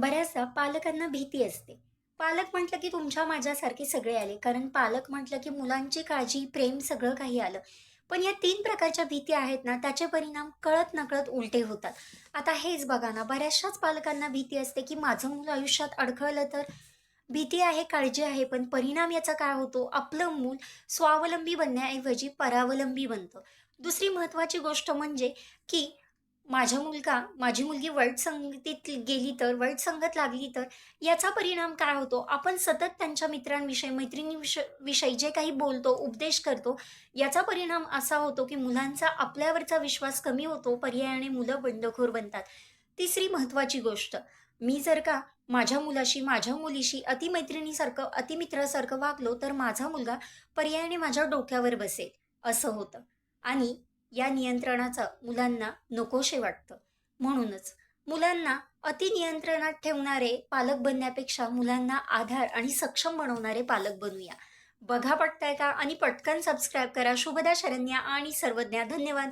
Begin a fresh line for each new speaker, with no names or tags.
बऱ्याचदा पालकांना भीती असते. पालक म्हटलं की तुमच्या माझ्यासारखे सगळे आले. कारण पालक म्हटलं की मुलांची काळजी, प्रेम सगळं काही आलं. पण या तीन प्रकारच्या भीती आहेत ना, त्याचे परिणाम कळत-नकळत उलटे होतात. आता हेच बघा ना, बऱ्याचशाच पालकांना भीती असते की माझं मूल आयुष्यात अडखळलं तर? भीती आहे, काळजी आहे, पण परिणाम याचा काय होतो? आपलं मूल स्वावलंबी बनण्याऐवजी परावलंबी बनतं. दुसरी महत्त्वाची गोष्ट म्हणजे की माझा मुलगा, माझी मुलगी वाईट संगतीत गेली तर, वाईट संगत लागली तर, याचा परिणाम काय होतो? आपण सतत त्यांच्या मित्रांविषयी, मैत्रिणीविषयी विषयी जे काही बोलतो, उपदेश करतो, याचा परिणाम असा होतो की मुलांचा आपल्यावरचा विश्वास कमी होतो. पर्यायाने मुलं बंडखोर बनतात. तिसरी महत्त्वाची गोष्ट, मी जर का माझ्या मुलाशी, माझ्या मुलीशी अतिमैत्रिणीसारखं, अतिमित्रासारखं वागलो, तर माझा मुलगा पर्यायाने माझ्या डोक्यावर बसेल, असं होतं. आणि या नियंत्रणाचं मुलांना नकोशे वाटतं. म्हणूनच मुलांना अतिनियंत्रणात ठेवणारे पालक बनण्यापेक्षा मुलांना आधार आणि सक्षम बनवणारे पालक बनूया. बघा पटताय का? आणि पटकन सबस्क्राईब करा. शुभदा शरण्या आणि सर्वज्ञा. धन्यवाद.